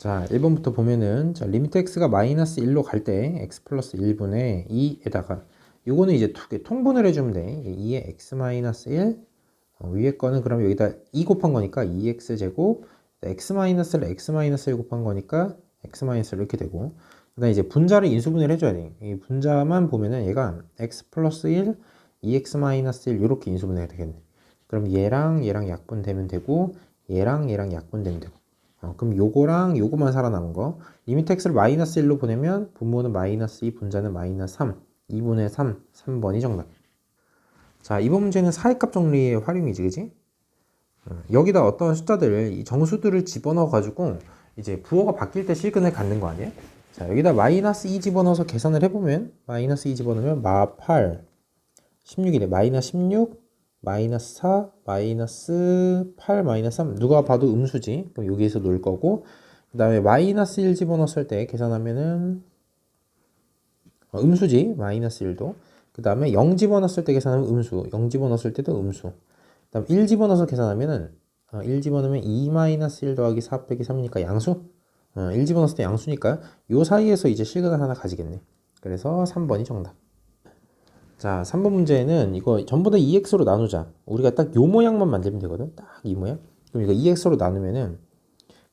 자, 1번부터 보면은 자, 리미트 x가 마이너스 1로 갈 때 x 플러스 1분의 2에다가 요거는 이제 두 개 통분을 해주면 돼. 2의 x 마이너스 1 어, 위에 거는 그럼 여기다 2 곱한 거니까 2x 제곱 x 마이너스를 x 마이너스 1 곱한 거니까 x 마이너스 이렇게 되고 그다음 이제 분자를 인수분해를 해줘야 돼. 이 분자만 보면은 얘가 x 플러스 1 2x 마이너스 1 이렇게 인수분해가 되겠네. 그럼 얘랑 얘랑 약분되면 되고 얘랑 얘랑 약분되면 되고 어, 그럼 요거랑 요거만 살아남은 거. 리미트 x를 마이너스 1로 보내면 분모는 마이너스 2 분자는 마이너스 3 2분의 3 3번이 정답. 자 이번 문제는 사이값 정리의 활용이지 그지? 어, 여기다 어떤 숫자들 이 정수들을 집어넣어 가지고 이제 부호가 바뀔 때 실근을 갖는 거 아니에요? 자 여기다 마이너스 2 집어넣어서 계산을 해보면 마이너스 2 집어넣으면 마 8 16이래. 마이너스 16 마이너스 4, 마이너스 8, 마이너스 3 누가 봐도 음수지. 그럼 여기에서 놓을 거고. 그 다음에 마이너스 1 집어넣었을 때 계산하면은 어, 음수지. 마이너스 1도. 그 다음에 0 집어넣었을 때 계산하면 음수. 0 집어넣었을 때도 음수. 그 다음 1 집어넣어서 계산하면은 어, 1 집어넣으면 2 마이너스 1 더하기 4 빼기 3이니까 양수. 어, 1 집어넣었을 때 양수니까 요. 사이에서 이제 실근을 하나 가지겠네. 그래서 3번이 정답 자, 3번 문제는 이거 전부 다 2x로 나누자. 우리가 딱 요 모양만 만들면 되거든. 딱 이 모양. 그럼 이거 2x로 나누면은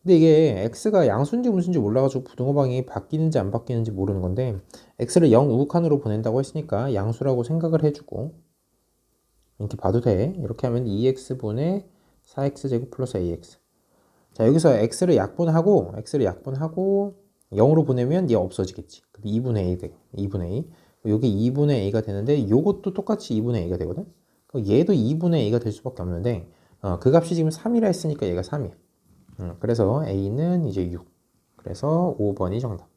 근데 이게 x가 양수인지 음수인지 몰라가지고 부등호 방향이 바뀌는지 안 바뀌는지 모르는 건데 x를 0 우극한으로 보낸다고 했으니까 양수라고 생각을 해주고 이렇게 봐도 돼. 이렇게 하면 2x분의 4x제곱 플러스 ax. 자, 여기서 x를 약분하고 x를 약분하고 0으로 보내면 얘 없어지겠지. 2분의 a 돼. 2분의 a. 여기 2분의 a가 되는데 이것도 똑같이 2분의 a가 되거든. 얘도 2분의 a가 될 수밖에 없는데 어, 그 값이 지금 3이라 했으니까 얘가 3이야. 음, 그래서 a는 이제 6. 그래서 5번이 정답.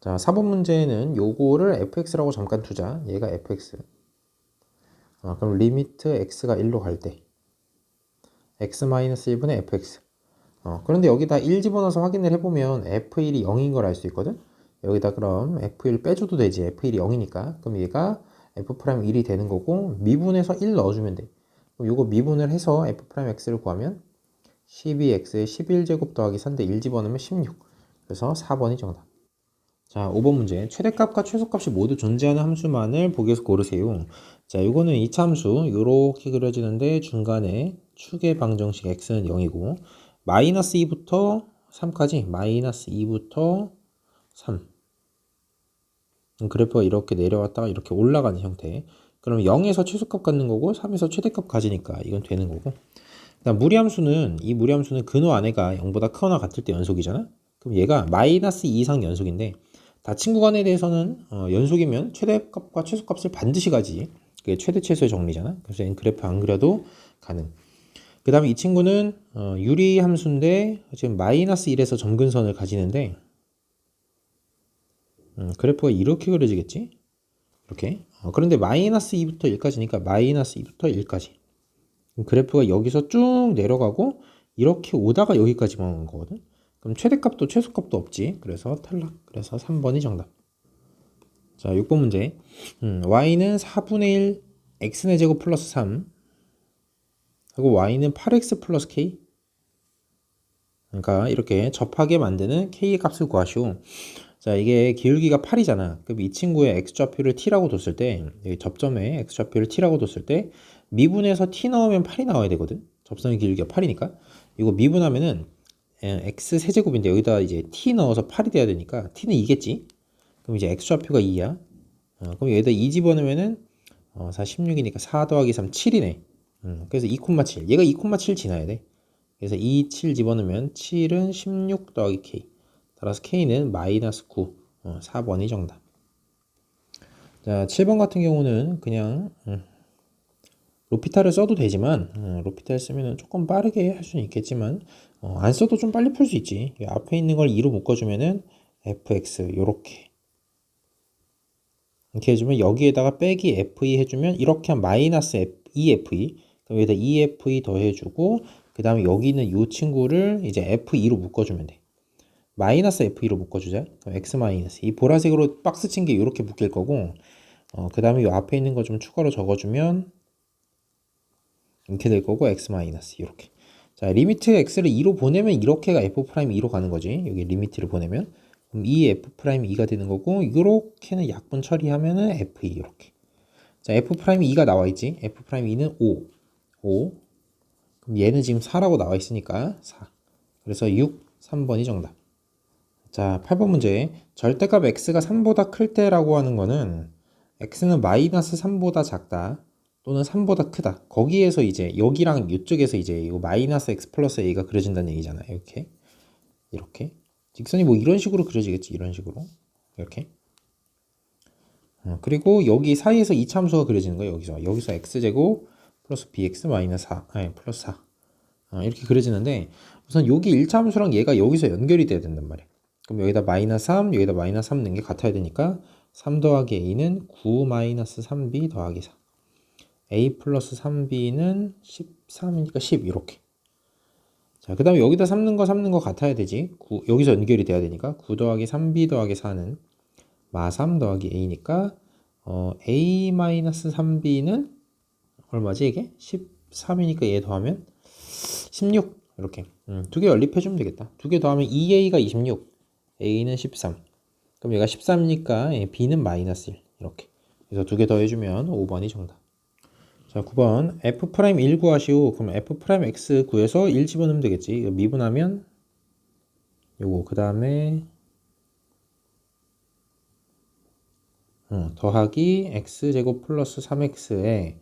자, 4번 문제는 요거를 fx라고 잠깐 두자. 얘가 fx. 어, 그럼 리미트 x가 1로 갈 때 x-1분의 fx. 어, 그런데 여기다 1 집어넣어서 확인을 해보면 f1이 0인 걸 알 수 있거든. 여기다 그럼 f1 빼줘도 되지. F1이 0이니까. 그럼 얘가 f'1이 되는 거고 미분해서 1 넣어주면 돼. 그럼 요거 미분을 해서 f'x를 구하면 12x에 11제곱 더하기 3대 1 집어넣으면 16 그래서 4번이 정답. 자 5번 문제. 최대값과 최소값이 모두 존재하는 함수만을 보기에서 고르세요. 자 요거는 이차 함수 요렇게 그려지는데 중간에 축의 방정식 x는 0이고 마이너스 2부터 3까지 마이너스 2부터 3 그래프가 이렇게 내려왔다가 이렇게 올라가는 형태. 그럼 0에서 최소값 갖는 거고 3에서 최대값 가지니까 이건 되는 거고. 그다음 무리함수는 이 무리함수는 근호 안에가 0보다 크거나 같을 때 연속이잖아. 그럼 얘가 마이너스 2 이상 연속인데 다 친 구 간에 대해서는 어, 연속이면 최대값과 최소값을 반드시 가지. 그게 최대 최소의 정리잖아. 그래서 얘는 그래프 안 그려도 가능. 그 다음에 이 친구는 어, 유리함수인데 지금 마이너스 1에서 점근선을 가지는데 음, 그래프가 이렇게 그려지겠지? 이렇게. 어, 그런데 마이너스 2부터 1까지니까 마이너스 2부터 1까지. 그래프가 여기서 쭉 내려가고 이렇게 오다가 여기까지만 오는 거거든. 그럼 최대값도 최소값도 없지. 그래서 탈락. 그래서 3번이 정답. 자, 6번 문제. 음, y는 4분의 1 x의 제곱 플러스 3 하고 y는 8x 플러스 k 그러니까 이렇게 접하게 만드는 k의 값을 구하시오. 자, 이게 기울기가 8이잖아. 그럼 이 친구의 x좌표를 t라고 뒀을 때, 여기 접점에 x좌표를 t라고 뒀을 때, 미분해서 t 넣으면 8이 나와야 되거든. 접선의 기울기가 8이니까. 이거 미분하면은 x 세제곱인데 여기다 이제 t 넣어서 8이 돼야 되니까 t는 2겠지. 그럼 이제 x좌표가 2야. 어, 그럼 여기다 2 집어넣으면은 어, 4, 16이니까 4 더하기 3, 7이네. 음, 그래서 2,7. 얘가 2,7 지나야 돼. 그래서 2, 7 집어넣으면 7은 16 더하기 k. 따라서 K는 마이너스 9, 어, 4번이 정답. 자, 7번 같은 경우는 그냥 음, 로피탈을 써도 되지만 어, 로피탈 쓰면 조금 빠르게 할 수는 있겠지만 어, 안 써도 좀 빨리 풀 수 있지. 앞에 있는 걸 2로 묶어주면은 fx 요렇게 이렇게 해주면 여기에다가 빼기 fe 해주면 이렇게 한 마이너스 efe 그럼 여기다 efe 더해주고 그 다음에 여기 있는 이 친구를 이제 f2로 묶어주면 돼. 마이너스 f2로 묶어주자. x 마이너스. 이 보라색으로 박스 친 게 이렇게 묶일 거고, 어, 그 다음에 이 앞에 있는 거 좀 추가로 적어주면, 이렇게 될 거고, x 마이너스. 이렇게. 자, 자, 리미트 x를 2로 보내면 이렇게가 f 프라임 2로 가는 거지. 여기 리미트를 보내면. 그럼 이 f 프라임 2가 되는 거고, 이렇게는 약분 처리하면은 f2 이렇게. 자, f 프라임 2가 나와 있지. f 프라임 2는 5. 5. 그럼 얘는 지금 4라고 나와 있으니까 4. 그래서 6, 3번이 정답. 자, 8번 문제. 절대값 x가 3보다 클 때라고 하는 거는 x는 마이너스 3보다 작다. 또는 3보다 크다. 거기에서 이제 여기랑 이쪽에서 이제 이거 마이너스 x 플러스 a가 그려진다는 얘기잖아요. 이렇게. 이렇게. 직선이 뭐 이런 식으로 그려지겠지. 이런 식으로. 이렇게. 어, 그리고 여기 사이에서 이 참수가 그려지는 거예요. 여기서. 여기서 x제곱 플러스 bx 마이너스 4. 아니, 플러스 4. 어, 이렇게 그려지는데 우선 여기 1참수랑 얘가 여기서 연결이 돼야 된단 말이야. 그럼 여기다 마이너스 3, 여기다 마이너스 3 넣는 게 같아야 되니까 3 더하기 a는 9 마이너스 3b 더하기 4. a 플러스 3b는 13이니까 10 이렇게. 자, 그 다음에 여기다 3 넣은 거3 넣은 거 같아야 되지. 9, 여기서 연결이 돼야 되니까 9 더하기 3b 더하기 4는 마3 더하기 a니까 어, a 마이너스 3b는 얼마지 이게? 13이니까 얘 더하면 16 이렇게 음, 두 개 연립해주면 되겠다. 두 개 더하면 2a가 26, a는 13. 그럼 얘가 13이니까 b는 마이너스 1 이렇게. 그래서 두 개 더 해주면 5번이 정답. 자, 9번 f 프라임 1 구하시오. 그럼 f 프라임 x 구해서 1 집어넣으면 되겠지. 이거 미분하면 요거 그 다음에 어, 더하기 x 제곱 플러스 3x에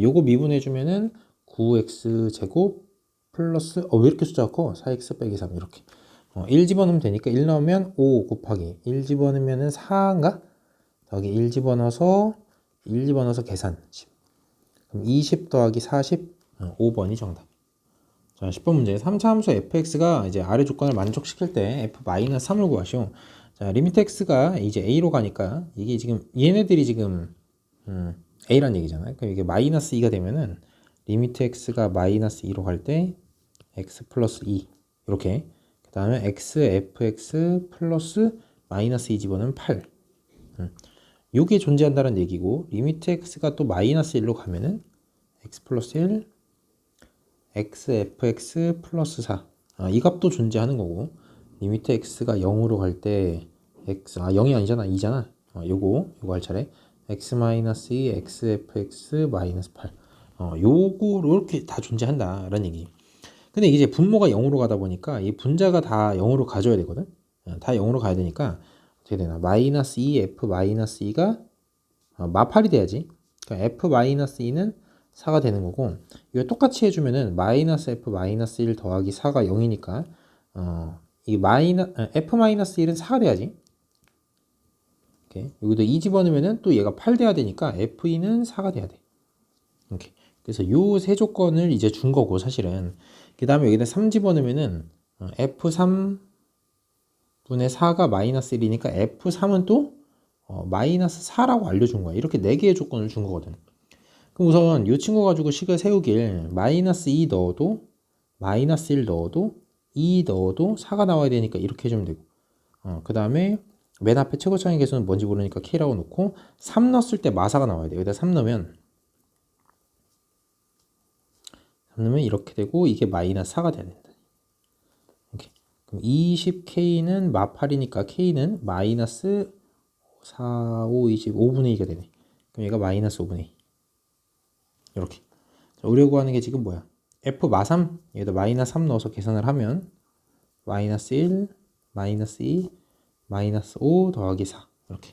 요거 미분해주면은 9x 제곱 플러스 어 왜 이렇게 숫자가 커? 4x 빼기 3 이렇게 어, 1 집어넣으면 되니까 1 넣으면 5 곱하기. 1 집어넣으면은 4인가? 더하기 1 집어넣어서 1 집어넣어서 계산. 10 그럼 20 더하기 40 어, 5번이 정답. 자 10번 문제. 3차 함수 fx가 이제 아래 조건을 만족시킬 때 f-3을 구하시오. 자 리미트 x가 이제 a로 가니까 이게 지금 얘네들이 지금 음, a란 얘기잖아요. 그럼 이게 마이너스 2가 되면은 리미트 x가 마이너스 2로 갈 때 x 플러스 2 이렇게 그 다음에 x fx 플러스 마이너스 2 집어넣으면 8 음. 요게 존재한다는 얘기고 리미트 x가 또 마이너스 1로 가면은 x 플러스 1 x fx 플러스 4 아, 이 값도 존재하는 거고 리미트 x가 0으로 갈 때 x 아 0이 아니잖아 2잖아. 어, 요거 요거 할 차례. X 마이너스 2 x fx 마이너스 8 어, 요거 이렇게 다 존재한다라는 얘기. 근데 이제 분모가 0으로 가다 보니까 이 분자가 다 0으로 가져야 되거든. 어, 다 0으로 가야 되니까 어떻게 되나? 마이너스 2 f 마이너스 2가 어, 마팔이 돼야지. 그러니까 f 마이너스 2는 4가 되는 거고 이거 똑같이 해주면은 마이너스 f 마이너스 1 더하기 4가 0이니까 어, 이 마이너 f 마이너스 1은 4가 돼야지. 이렇게 여기도 2 집어넣으면은 또 얘가 8 돼야 되니까 f2는 4가 돼야 돼. 이렇게. 그래서 요 세 조건을 이제 준 거고 사실은 그 다음에 여기다 3 집어넣으면은 어, f3 분의 4가 마이너스 1이니까 f3은 또 어, 마이너스 4라고 알려준 거야. 이렇게 4개의 조건을 준 거거든. 그럼 우선 이 친구 가지고 식을 세우길 마이너스 2 넣어도 마이너스 1 넣어도 2 넣어도 4가 나와야 되니까 이렇게 해주면 되고. 어, 그 다음에 맨 앞에 최고차의 개수는 뭔지 모르니까 k라고 놓고 3 넣었을 때 마사가 나와야 돼. 여기다 3 넣으면 넣으면 이렇게 되고 이게 마이너스 4가 돼야 된다. 그럼 20K는 마8이니까 K는 마이너스 4, 5, 20, 5분의 2가 되네. 그럼 얘가 마이너스 5분의 2. 이렇게. 자, 우리가 구하는 게 지금 뭐야? F 마3 여기다 마이너스 3 넣어서 계산을 하면 마이너스 1, 마이너스 2, 마이너스 5 더하기 4 이렇게.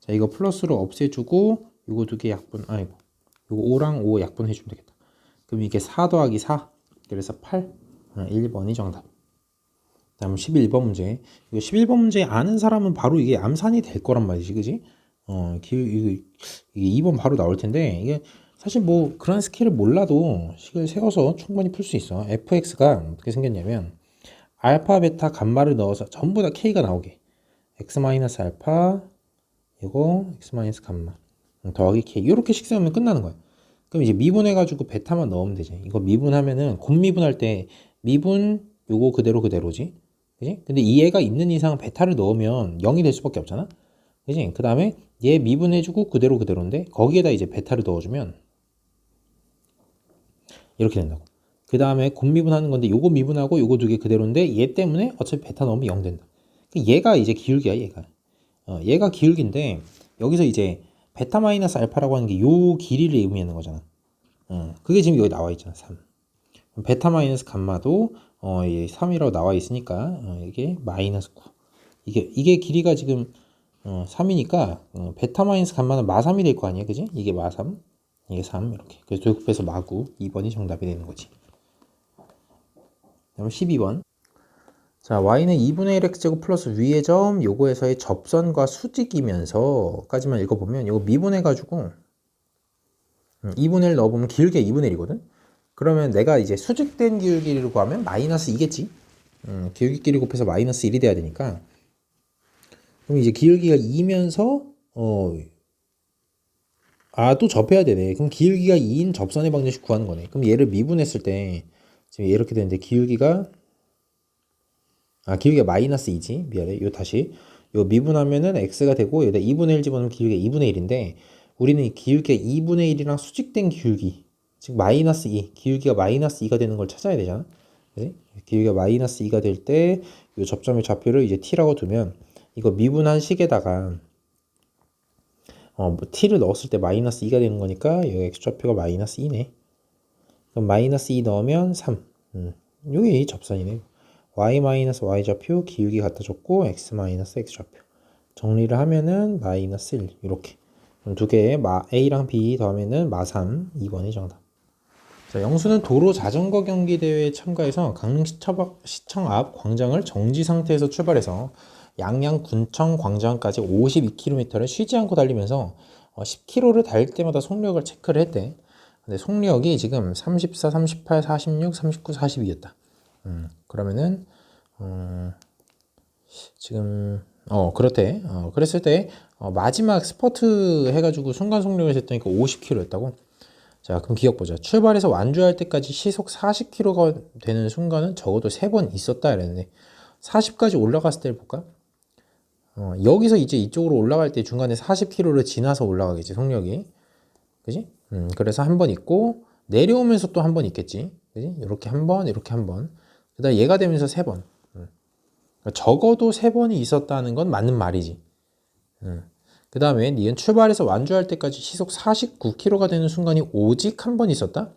자 이거 플러스로 없애주고 이거 두 개 약분 아이고 이거 5랑 5 약분해 주면 되겠다. 그럼 이게 4 더하기 4. 그래서 8. 1번이 정답. 다음 11번 문제. 이거 11번 문제 아는 사람은 바로 이게 암산이 될 거란 말이지, 그지? 어, 이게, 이게 2번 바로 나올 텐데, 이게 사실 뭐 그런 스킬을 몰라도 식을 세워서 충분히 풀 수 있어. fx가 어떻게 생겼냐면, 알파, 베타, 감마를 넣어서 전부 다 k가 나오게. x 마이너스 알파, 이거 x 마이너스 감마. 더하기 k. 이렇게 식 세우면 끝나는 거야. 그럼 이제 미분해가지고 베타만 넣으면 되지. 이거 미분하면은 곱미분할 때 미분 요거 그대로 그대로지. 그지? 근데 이 애가 있는 이상 베타를 넣으면 0이 될 수밖에 없잖아. 그지? 그 다음에 얘 미분해주고 그대로 그대로인데 거기에다 이제 베타를 넣어주면 이렇게 된다고. 그 다음에 곱 미분하는 건데 요거 미분하고 요거 두 개 그대로인데 얘 때문에 어차피 베타 넣으면 0 된다. 그 얘가 이제 기울기야 얘가. 어, 얘가 기울기인데 여기서 이제 베타 마이너스 알파라고 하는 게 요 길이를 의미하는 거잖아. 어, 그게 지금 여기 나와 있잖아 3. 그럼 베타 마이너스 감마도 어, 이 3이라고 나와 있으니까 어, 이게 마이너스 9. 이게 이게 길이가 지금 어, 3이니까 어, 베타 마이너스 감마는 마3이 될 거 아니야, 그지? 이게 마3, 이게 3 이렇게. 그래서 곱해서 마구 2번이 정답이 되는 거지. 그다음 12번. 자, y는 2분의 1 x제곱 플러스 위의 점 요거에서의 접선과 수직이면서까지만 읽어보면 이거 미분해가지고 2분의 1 넣어보면 길게 2분의 1이거든? 그러면 내가 이제 수직된 기울기를 구하면 마이너스 2겠지? 음, 기울기끼리 곱해서 마이너스 1이 돼야 되니까 그럼 이제 기울기가 2면서 어, 아, 또 접해야 되네. 그럼 기울기가 2인 접선의 방정식 구하는 거네. 그럼 얘를 미분했을 때 지금 이렇게 되는데 기울기가 아 기울기가 마이너스 2지 미안해. 요 다시. 요 미분하면은 x가 되고 여기다 2분의 1 집어넣으면 기울기가 2분의 1인데 우리는 이 기울기가 2분의 1이랑 수직된 기울기 즉 마이너스 2 기울기가 마이너스 2가 되는 걸 찾아야 되잖아. 그지? 기울기가 마이너스 2가 될 때 요 접점의 좌표를 이제 t라고 두면 이거 미분한 식에다가 어, 뭐 t를 넣었을 때 마이너스 2가 되는 거니까 여기 x 좌표가 마이너스 2네. 그럼 마이너스 2 넣으면 3 음, 요게 접선이네 y 마이너스 y 좌표 기울기 갖다 줬고 x 마이너스 x 좌표 정리를 하면은 마이너스 1 이렇게 두 개의 마 a랑 b 더하면은 마3 2번이 정답 자, 영수는 도로 자전거 경기 대회에 참가해서 강릉 시청 앞 광장을 정지 상태에서 출발해서 양양 군청 광장까지 52km를 쉬지 않고 달리면서 10km를 달릴 때마다 속력을 체크를 했대. 근데 속력이 지금 34, 38, 46, 39, 42였다. 음, 그러면은 어, 지금 어 그렇대. 어, 그랬을 때 어, 마지막 스퍼트 해가지고 순간 속력을 쟀더니 50km였다고. 자, 그럼 기억 보자. 출발해서 완주할 때까지 시속 40km가 되는 순간은 적어도 3번 있었다 이랬는데 40까지 올라갔을 때를 볼까? 어, 여기서 이제 이쪽으로 올라갈 때 중간에 40km를 지나서 올라가겠지, 속력이. 그지? 음, 그래서 한 번 있고, 내려오면서 또 한 번 있겠지. 그지? 이렇게 한 번, 이렇게 한 번. 그 다음 얘가 되면서 세 번. 음. 그러니까 적어도 세 번이 있었다는 건 맞는 말이지. 음. 그 다음에 니은 출발해서 완주할 때까지 시속 49km가 되는 순간이 오직 한 번 있었다?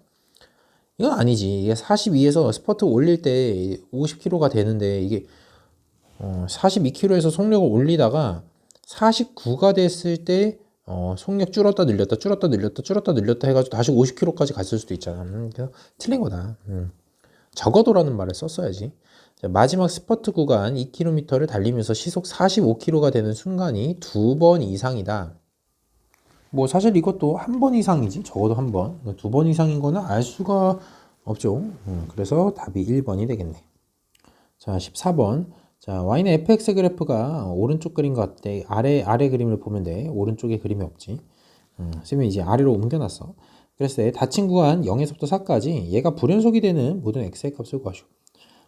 이건 아니지. 이게 42에서 스퍼트 올릴 때 50km가 되는데 이게 어, 42km에서 속력을 올리다가 49가 됐을 때 어, 속력 줄었다 늘렸다 줄었다 늘렸다 줄었다 늘렸다 해가지고 다시 50km까지 갔을 수도 있잖아. 음, 틀린 거다. 음. 적어도라는 말을 썼어야지. 자, 마지막 스퍼트 구간 2km를 달리면서 시속 45km가 되는 순간이 두 번 이상이다. 뭐 사실 이것도 한 번 이상이지 적어도 한 번. 두 번 이상인 거는 알 수가 없죠. 음, 그래서 답이 1번이 되겠네. 자, 14번. 자, y는 fx 그래프가 오른쪽 그림 같아. 아래, 아래 그림을 보면 돼. 오른쪽에 그림이 없지. 음, 쌤이 이제 아래로 옮겨놨어. 그래서 닫힌 구간 0에서부터 4까지 얘가 불연속이 되는 모든 x의 값을 구하시오.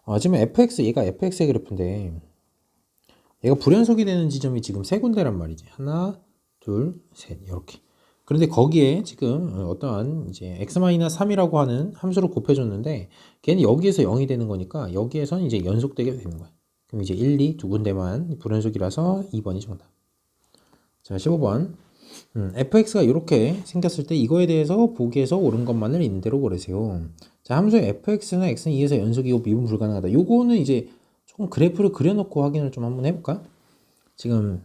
어, 지금 fx, 얘가 fx의 그래프인데 얘가 불연속이 되는 지점이 지금 세 군데란 말이지. 하나, 둘, 셋, 이렇게. 그런데 거기에 지금 어떠한 이제 x-3이라고 하는 함수를 곱해줬는데 걔는 여기에서 0이 되는 거니까 여기에선 이제 연속되게 되는 거야. 그럼 이제 1, 2 두 군데만 불연속이라서 2번이 정답. 자, 15번. 음, fx가 이렇게 생겼을 때 이거에 대해서 보기에서 옳은 것만을 있는 대로 고르세요. 자, 함수의 fx나 x는 2에서 연속 이고 미분 불가능하다. 요거는 이제 조금 그래프를 그려놓고 확인을 좀 한번 해볼까? 지금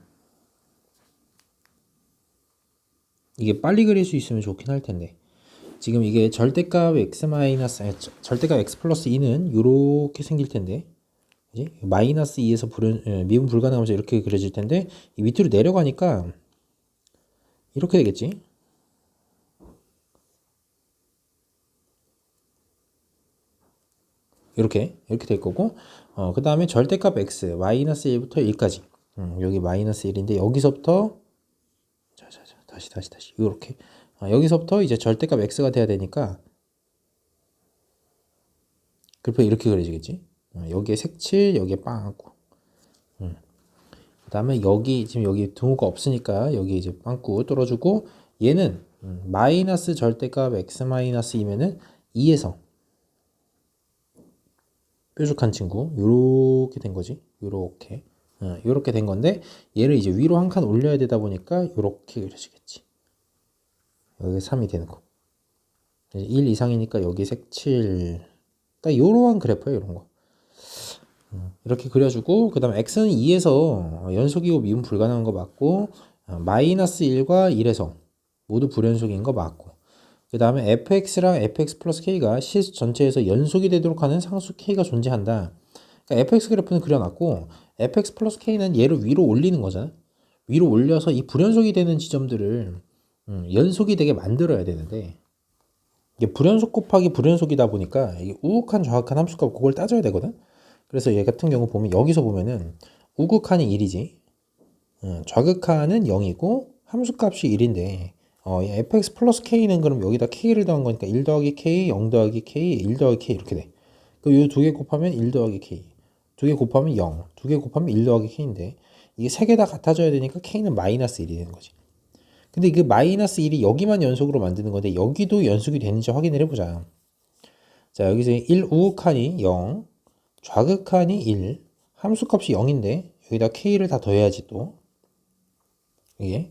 이게 빨리 그릴 수 있으면 좋긴 할 텐데. 지금 이게 절대값 x 마이너스 절대값 x 플러스 2는 이렇게 생길 텐데? 마이너스 2에서 불연, 예, 미분 불가능하면서 이렇게 그려질 텐데 이 밑으로 내려가니까 이렇게 되겠지. 이렇게 이렇게 될 거고 어, 그 다음에 절대값 x 마이너스 1부터 1까지 음, 여기 마이너스 1인데 여기서부터 자자자 다시 다시 다시 이렇게 어, 여기서부터 이제 절대값 x가 돼야 되니까 그래프 이렇게 그려지겠지 어, 여기에 색칠 여기에 음. 그 다음에 여기 지금 여기 등호가 없으니까 여기 이제 빵꾸 뚫어주고 얘는 음, 마이너스 절대값 x 마이너스 이면은 2에서 뾰족한 친구. 요렇게 된 거지. 요렇게. 어, 요렇게 된 건데 얘를 이제 위로 한 칸 올려야 되다 보니까 요렇게 그려지겠지. 여기 3이 되는 거. 1 이상이니까 여기 색칠. 딱 요러한 그래프야 요런 거. 음, 이렇게 그려주고 그 다음에 x는 2에서 연속이고 미분 불가능한 거 맞고 어, 마이너스 1과 1에서 모두 불연속인 거 맞고 그 다음에 fx랑 fx 플러스 k가 시 전체에서 연속이 되도록 하는 상수 k가 존재한다. 그러니까 fx 그래프는 그려놨고 fx 플러스 k는 얘를 위로 올리는 거잖아. 위로 올려서 이 불연속이 되는 지점들을 음, 연속이 되게 만들어야 되는데 이게 불연속 곱하기 불연속이다 보니까 이게 우극한 좌극한 함수값 그걸 따져야 되거든. 그래서 얘 같은 경우 보면 여기서 보면은 우극한이 1이지 음, 좌극한은 0이고 함수값이 1인데 어, 이 fx 플러스 k는 그럼 여기다 k를 더한 거니까 1 더하기 k, 0 더하기 k, 1 더하기 k 이렇게 돼. 그두 개 곱하면 1 더하기 k, 두 개 곱하면 0, 두 개 곱하면 1 더하기 k인데 이게 세 개 다 같아져야 되니까 k는 마이너스 1이 되는 거지. 근데 그 마이너스 1이 여기만 연속으로 만드는 건데 여기도 연속이 되는지 확인을 해보자. 자 여기서 1 우극한이 0, 좌극한이 1, 함수값이 0인데 여기다 k를 다 더해야지 또 이게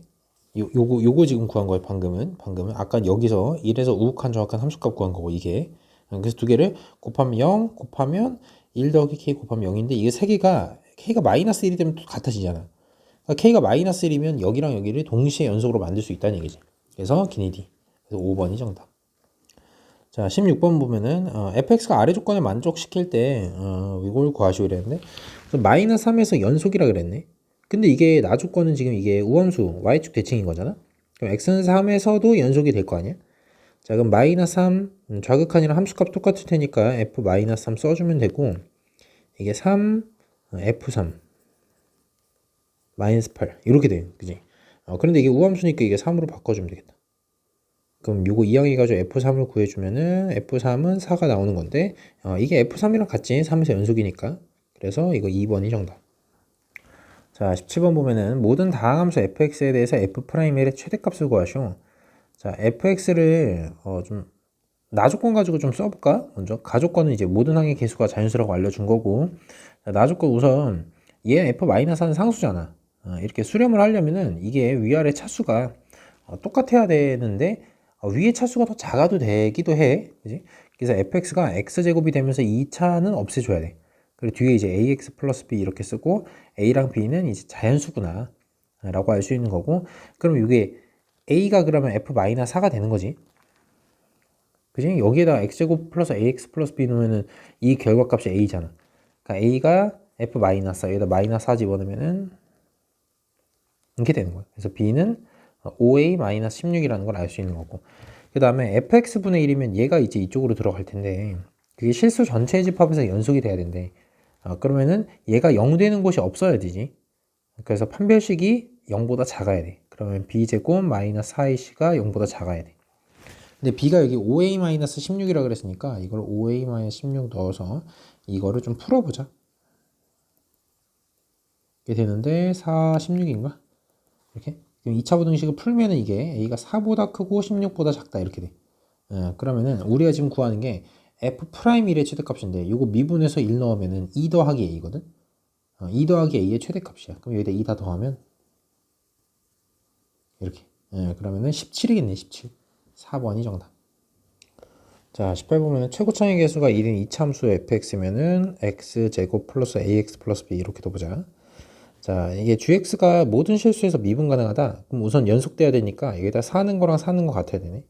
요, 요거, 요거 지금 구한 거예요, 방금은. 방금은. 아까 여기서 1에서 우극한 정확한 함수값 구한 거고, 이게. 그래서 두 개를 곱하면 0, 곱하면 1 더하기 k 곱하면 0인데, 이게 세 개가, k가 마이너스 1이 되면 또 같아지잖아. 그러니까 k가 마이너스 1이면 여기랑 여기를 동시에 연속으로 만들 수 있다는 얘기지. 그래서 기니디. 그래서 5번이 정답. 자, 16번 보면은, 어, fx가 아래 조건을 만족시킬 때, 어, 이걸 구하시오 이랬는데, 마이너스 3에서 연속이라 그랬네. 근데 이게 나 조건은 지금 이게 우함수 y축 대칭인 거잖아. 그럼 x는 3에서도 연속이 될 거 아니야? 자 그럼 마이너스 3 음, 좌극한이랑 함수값 똑같을 테니까 f 마이너스 3 써주면 되고 이게 3 f3 마이너스 8 이렇게 돼 그지? 어, 그런데 이게 우함수니까 이게 3으로 바꿔주면 되겠다. 그럼 요거 이항해가지고 f3을 구해주면은 f3은 4가 나오는 건데 어, 이게 f3이랑 같지 3에서 연속이니까 그래서 이거 2번이 정답. 자, 17번 보면은 모든 다항함수 fx에 대해서 f'의 최대값을 구하시오. 자, fx를 어, 좀 나조건 가지고 좀 써볼까? 먼저 가조건은 이제 모든 항의 개수가 자연수라고 알려준 거고 자, 나조건 우선 얘 f-1는 상수잖아. 어, 이렇게 수렴을 하려면은 이게 위아래 차수가 어, 똑같아야 되는데 어, 위에 차수가 더 작아도 되기도 해. 그지? 그래서 fx가 x제곱이 되면서 이 차는 없애줘야 돼. 그리고 뒤에 이제 ax 플러스 b 이렇게 쓰고 a랑 b는 이제 자연수구나 라고 알 수 있는 거고 그럼 이게 a가 그러면 f 마이너스 4가 되는 거지 그지? 여기에다 x제곱 플러스 ax 플러스 b 넣으면은 이 결과값이 a잖아 그러니까 a가 f 마이너스 4 여기다 마이너스 4 집어넣으면은 이렇게 되는 거야 그래서 b는 5a 마이너스 16이라는 걸 알 수 있는 거고 그 다음에 fx분의 1이면 얘가 이제 이쪽으로 들어갈 텐데 그게 실수 전체 집합에서 연속이 돼야 된대 어, 그러면은 얘가 0 되는 곳이 없어야 되지. 그래서 판별식이 0보다 작아야 돼. 그러면 b제곱 마이너스 4ac가 0보다 작아야 돼. 근데 b가 여기 5a 마이너스 16이라 그랬으니까 이걸 5a 마이너스 16 넣어서 이거를 좀 풀어보자. 이게 되는데 4, 16인가? 이렇게? 그럼 2차 부등식을 풀면은 이게 a가 4보다 크고 16보다 작다 이렇게 돼. 어, 그러면은 우리가 지금 구하는 게 f'1의 최대값인데 이거 미분해서 1 넣으면은 2 더하기 a거든. 어, 2 더하기 a의 최대값이야. 그럼 여기다 2 다 더하면 이렇게. 예, 그러면은 17이겠네. 17. 4번이 정답. 자, 18 보면은 최고차의 개수가 1인 이차함수 fx면은 x제곱 플러스 ax 플러스 b 이렇게 둬보자. 자, 이게 gx가 모든 실수에서 미분 가능하다. 그럼 우선 연속돼야 되니까 여기다 사는 거랑 사는 거 같아야 되네.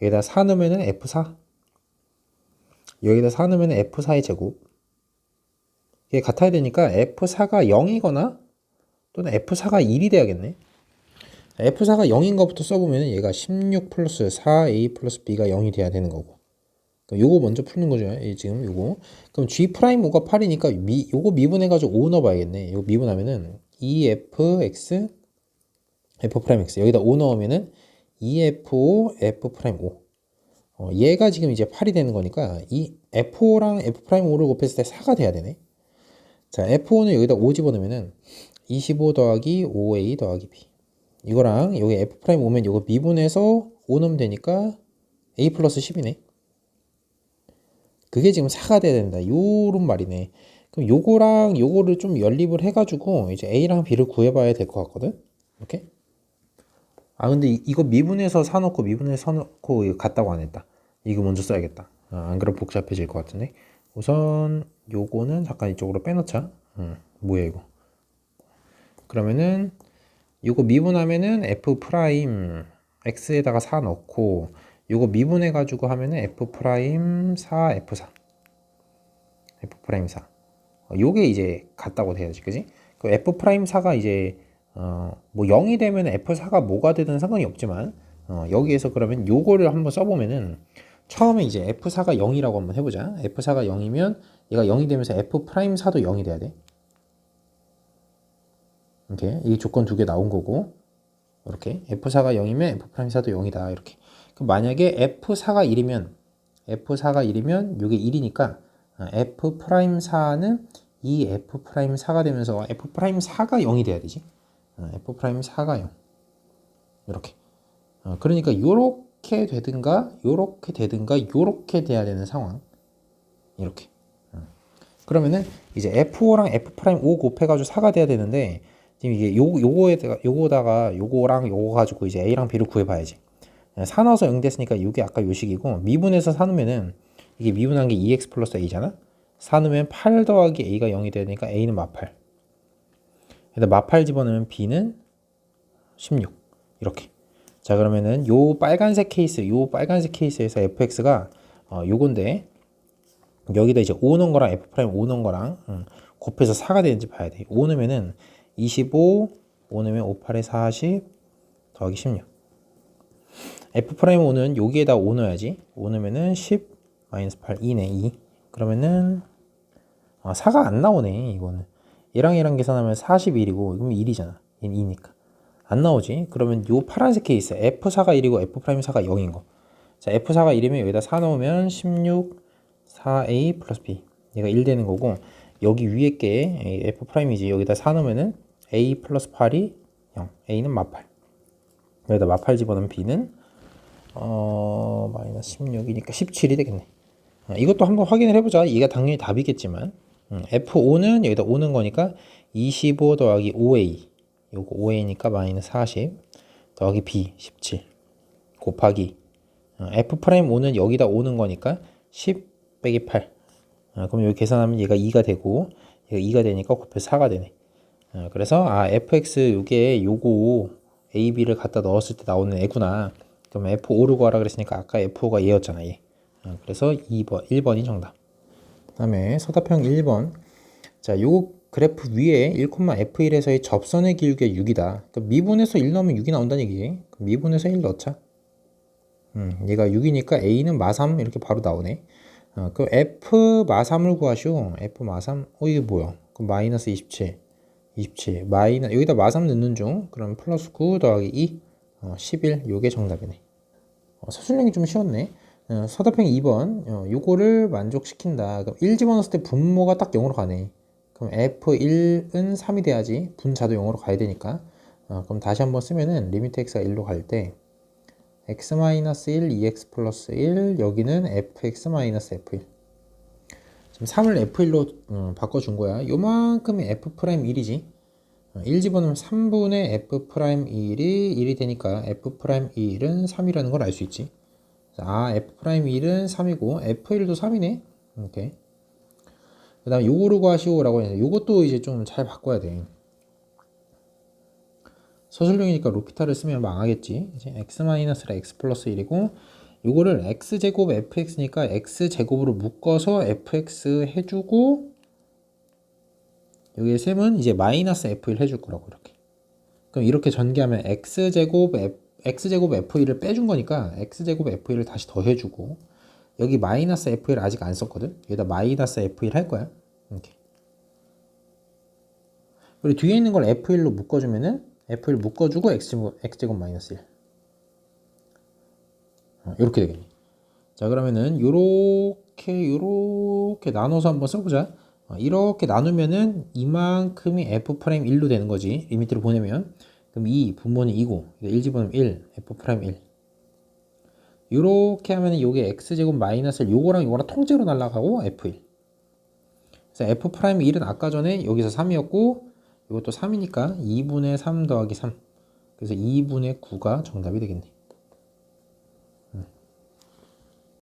여기다 4 넣으면은 f4 여기다 4 넣으면 F4의 제곱 이게 같아야 되니까 F4가 0이거나 또는 F4가 1이 돼야겠네 F4가 0인 것부터 써보면 얘가 16 플러스 4A 플러스 B가 0이 돼야 되는 거고 요거 먼저 푸는 거죠 지금 요거 그럼 G 프라임 5가 8이니까 미, 요거 미분해가지고 5 넣어봐야겠네 요거 미분하면은 EFX F 프라임 X 여기다 5 넣으면은 EFO F 프라임 5 어, 얘가 지금 이제 8이 되는 거니까 이 F5랑 F'5를 곱했을 때 4가 돼야 되네. 자, F5는 여기다 5 집어넣으면은 25 더하기 5A 더하기 B. 이거랑 여기 F' 오면 이거 미분해서 5 넣으면 되니까 A 플러스 10이네. 그게 지금 4가 돼야 된다. 요런 말이네. 그럼 요거랑 요거를 좀 연립을 해가지고 이제 A랑 B를 구해봐야 될 것 같거든. 이렇게. 아 근데 이, 이거 미분해서 사놓고 미분해서 사놓고 이거 같다고 안 했다. 이거 먼저 써야겠다. 아, 안 그럼 복잡해질 것 같은데. 우선 요거는 잠깐 이쪽으로 빼놓자. 음, 뭐야 이거? 그러면은 요거 미분하면은 f 프라임 x에다가 4 넣고 요거 미분해 가지고 하면은 f 프라임 4 f4 f 프라임 4 어, 요게 이제 같다고 돼야지 그지? 그 f 프라임 4가 이제 어 뭐 0이 되면 f4가 뭐가 되든 상관이 없지만 어 여기에서 그러면 요거를 한번 써보면은 처음에 이제 f4가 0이라고 한번 해보자. F4가 0이면 얘가 0이 되면서 f 프라임 4도 0이 돼야 돼. 이렇게. 이 조건 두 개 나온 거고. 이렇게. F4가 0이면 f 프라임 4도 0이다. 이렇게 만약에 f4가 1이면 f4가 1이면 이게 1이니까 f 프라임 4는 이 f 프라임 4가 되면서 f 프라임 4가 0이 돼야 되지. 어, f 프라임 4가 0 이렇게. 어, 그러니까 요렇게 되든가 요렇게 되든가 요렇게 돼야 되는 상황. 이렇게. 어. 그러면은 이제 f5랑 f 프라임 5 곱해가지고 4가 돼야 되는데 지금 이게 요 요거에다가 요거다가 요거랑 요거 가지고 이제 a랑 b를 구해봐야지. 사넣어서 0 됐으니까 이게 아까 요식이고 미분해서 사놓으면은 이게 미분한 게 2x 플러스 a잖아. 사놓으면 8 더하기 a가 0이 되니까 a는 마팔. 그래서 마팔 집어넣으면 b는 16 이렇게. 자 그러면은 요 빨간색 케이스, 요 빨간색 케이스에서 fx가 어, 요건데 여기다 이제 5 넣은 거랑 f 프라임 5 넣은 거랑 음, 곱해서 4가 되는지 봐야 돼. 5 넣으면은 25, 5 넣으면 5, 8에 40 더하기 16. F 프라임 5는 여기에다 5 넣어야지. 5 넣으면은 10 마이너스 8, 2네, 2. 그러면은 아, 4가 안 나오네, 이거는. 얘랑 얘랑 계산하면 41이고, 이건 1이잖아. 얘는 2니까. 안 나오지? 그러면 요 파란색 케이스, F4가 1이고 F 프라임 4가 0인 거. 자, F4가 1이면 여기다 4 넣으면 16, 4A 플러스 B. 얘가 1 되는 거고, 여기 위에 게 F 프라임이지. 여기다 4 넣으면은 a 플러스 8이 0. a는 마팔. 여기다 마팔 집어넣으면 b는 어 마이너스 16이니까 17이 되겠네. 어, 이것도 한번 확인을 해보자. 얘가 당연히 답이겠지만 음, F5는 여기다 5는 거니까 25 더하기 5A 요거 5A니까 마이너스 40 더하기 B 17 곱하기 어, F 프라임 5는 여기다 5는 거니까 10 빼기 8 어, 그럼 여기 계산하면 얘가 2가 되고 얘가 2가 되니까 곱해서 4가 되네. 어, 그래서 아 fx 요게 요거 a, b를 갖다 넣었을 때 나오는 애구나. 그럼 f5를 구하라 그랬으니까 아까 f5가 얘였잖아 얘. 어, 그래서 2번 1번이 정답. 그 다음에 서답형 1번. 자, 요 그래프 위에 1,f1에서의 접선의 길이가 6이다. 그러니까 미분에서 1 넣으면 6이 나온다는 얘기지. 미분에서 1 넣자. 음, 얘가 6이니까 a는 마3 이렇게 바로 나오네. 어, 그 f 마3을 구하시오. f 마3. 어 이게 뭐야? 그럼 마이너스 27. 27 마이너 여기다 마3 넣는 중 그럼 플러스 9 더하기 2 어, 11 요게 정답이네. 어, 서술형이 좀 쉬웠네. 어, 서답형 2번 어, 요거를 만족시킨다. 그럼 1 집어넣었을 때 분모가 딱 0으로 가네. 그럼 f1은 3이 돼야지 분자도 0으로 가야 되니까. 어, 그럼 다시 한번 쓰면은 리미트 x가 1로 갈 때 x-1 2x 플러스 1 여기는 fx-f1 지금 3을 F1로 어, 바꿔준 거야. 요만큼이 F 프라임 1이지. 1 어, 집어넣으면 3분의 F 프라임 1이 1이 되니까 F 프라임 1은 3이라는 걸 알 수 있지. 아, F 프라임 1은 3이고 F1도 3이네. 이렇게. 그 다음 요거를 구하시오라고 했는데 요것도 이제 좀 잘 바꿔야 돼. 서술형이니까 로피타를 쓰면 망하겠지. 이제 x-라 x 플러스 1이고 이거를 x제곱 fx니까 x제곱으로 묶어서 fx 해주고 여기에 셈은 이제 마이너스 f1 해줄 거라고 이렇게. 그럼 이렇게 전개하면 x제곱 f, x제곱 f1을 빼준 거니까 x제곱 f1을 다시 더해주고 여기 마이너스 f1 아직 안 썼거든? 여기다 마이너스 f1 할 거야. 이렇게. 그리고 뒤에 있는 걸 f1로 묶어주면은 f1 묶어주고 x제곱, x제곱 마이너스 1 이렇게 어, 되겠네. 자 그러면은 요렇게 요렇게 나눠서 한번 써보자. 어, 이렇게 나누면은 이만큼이 f 프라임 1로 되는 거지. 리미트를 보내면 그럼 이 분모는 2고 1 집어넣으면 1 f 프라임 1. 이렇게 하면 요게 x제곱 마이너스 1 요거랑 요거랑 통째로 날라가고 f1 그래서 f 프라임 1은 아까 전에 여기서 3이었고 이것도 3이니까 2분의 3 더하기 3 그래서 2분의 9가 정답이 되겠네